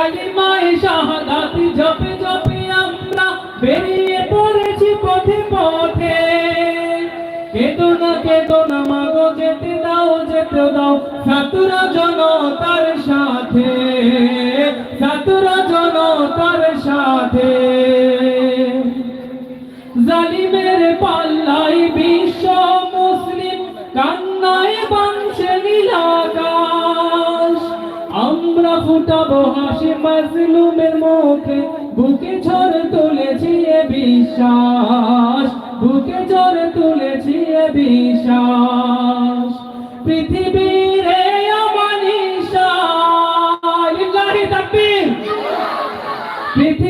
কালিমায় শাহাদাত জপে জপে আমরা বেরিয়ে পড়েছি পথে পথে। কেতো না কেতো না, মাগো, যেতে দাও যেতে দাও, সাতুরা জনতার সাথে। সাতুরা ফুটাবো হাসি মাজলুমের মুখে। বুকে ঝড় তুলেছি এ বিশ্বাস। বুকে ঝড় তুলেছি এ বিশ্বাস। পৃথিবীর অমানিসা লিল্লাহি তাকবীর পৃথিবীর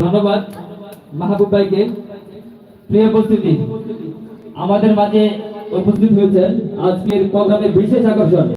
ধন্যবাদ মাহবুব ভাইকে। প্রিয় উপস্থিতি আমাদের মাঝে উপস্থিত হয়েছেন আজকের প্রোগ্রামের বিশেষ আকর্ষণ।